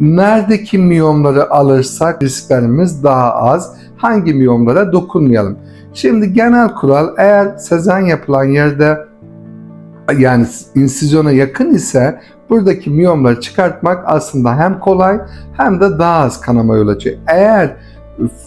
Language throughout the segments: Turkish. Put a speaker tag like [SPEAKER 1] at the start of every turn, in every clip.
[SPEAKER 1] Neredeki miyomları alırsak risklerimiz daha az. Hangi miyomlara dokunmayalım. Şimdi genel kural eğer sezan yapılan yerde yani insizyona yakın ise buradaki miyomları çıkartmak aslında hem kolay hem de daha az kanama yol açıyor. Eğer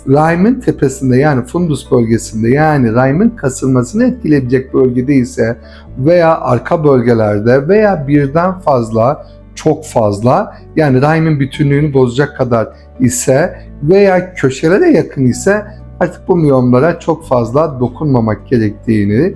[SPEAKER 1] rahmin tepesinde yani fundus bölgesinde yani rahmin kasılmasını etkileyebilecek bölgede ise veya arka bölgelerde veya birden fazla çok fazla yani rahmin bütünlüğünü bozacak kadar ise veya köşelere yakın ise artık bu miyomlara çok fazla dokunmamak gerektiğini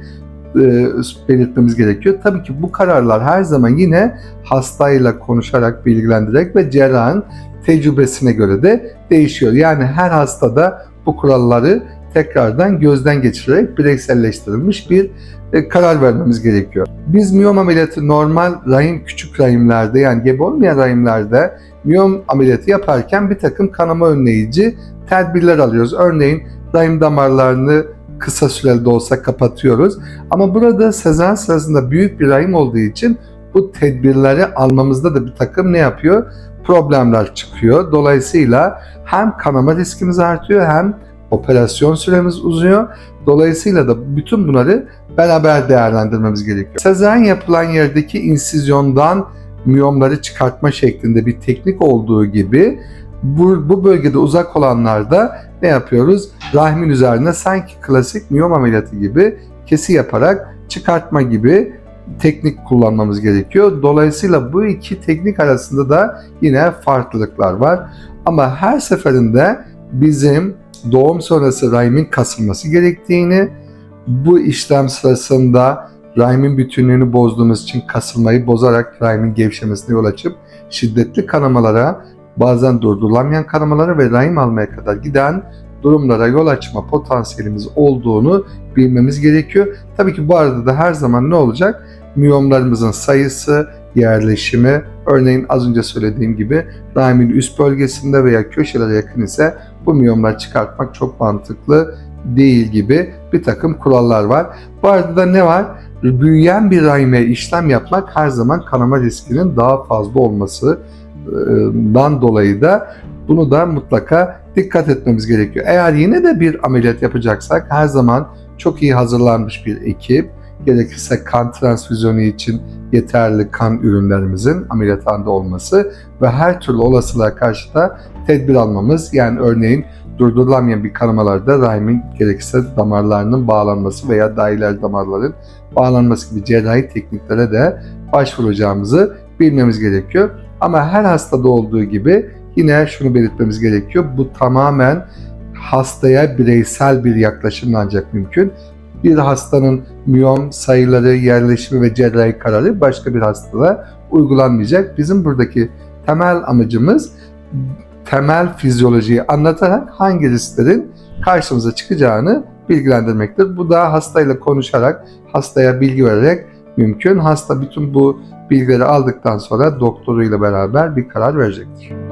[SPEAKER 1] e, belirtmemiz gerekiyor. Tabii ki bu kararlar her zaman yine hastayla konuşarak, bilgilendirerek ve cerrahın tecrübesine göre de değişiyor. Yani her hastada bu kuralları tekrardan gözden geçirerek bireyselleştirilmiş bir e, karar vermemiz gerekiyor. Biz miyom ameliyatı normal rahim küçük rahimlerde yani gebe olmayan rahimlerde miyom ameliyatı yaparken bir takım kanama önleyici tedbirler alıyoruz. Örneğin rahim damarlarını kısa süreli de olsa kapatıyoruz. Ama burada sezaryen sırasında büyük bir rahim olduğu için bu tedbirleri almamızda da bir takım ne yapıyor? Problemler çıkıyor. Dolayısıyla hem kanama riskimiz artıyor hem operasyon süremiz uzuyor. Dolayısıyla da bütün bunları beraber değerlendirmemiz gerekiyor. Sezaryen yapılan yerdeki insizyondan miyomları çıkartma şeklinde bir teknik olduğu gibi bu, bu bölgede uzak olanlarda ne yapıyoruz? Rahmin üzerine sanki klasik miyom ameliyatı gibi kesi yaparak çıkartma gibi teknik kullanmamız gerekiyor. Dolayısıyla bu iki teknik arasında da yine farklılıklar var. Ama her seferinde bizim doğum sonrası rahimin kasılması gerektiğini, bu işlem sırasında rahimin bütünlüğünü bozduğumuz için kasılmayı bozarak rahimin gevşemesine yol açıp şiddetli kanamalara, bazen durdurulamayan kanamalara ve rahim almaya kadar giden durumlara yol açma potansiyelimiz olduğunu bilmemiz gerekiyor. Tabii ki bu arada da her zaman ne olacak? Miyomlarımızın sayısı, yerleşimi, örneğin az önce söylediğim gibi rahimin üst bölgesinde veya köşelere yakın ise bu miyomları çıkartmak çok mantıklı değil gibi bir takım kurallar var. Bu arada da ne var? Büyüyen bir rahime işlem yapmak her zaman kanama riskinin daha fazla olmasından dolayı da bunu da mutlaka dikkat etmemiz gerekiyor. Eğer yine de bir ameliyat yapacaksak her zaman çok iyi hazırlanmış bir ekip, gerekirse kan transfüzyonu için yeterli kan ürünlerimizin ameliyathanede olması ve her türlü olasılığa karşı da tedbir almamız yani örneğin durdurulamayan bir kanamalarda rahimin gerekirse damarlarının bağlanması veya dailer damarların bağlanması gibi cerrahi tekniklere de başvuracağımızı bilmemiz gerekiyor. Ama her hastada olduğu gibi yine şunu belirtmemiz gerekiyor. Bu tamamen hastaya bireysel bir yaklaşımla ancak mümkün. Bir hastanın miyom sayıları, yerleşimi ve cerrahi kararı başka bir hastada uygulanmayacak. Bizim buradaki temel amacımız temel fizyolojiyi anlatarak hangi risklerin karşımıza çıkacağını bilgilendirmektir. Bu da hastayla konuşarak, hastaya bilgi vererek mümkün. Hasta bütün bu bilgileri aldıktan sonra doktoruyla beraber bir karar verecektir.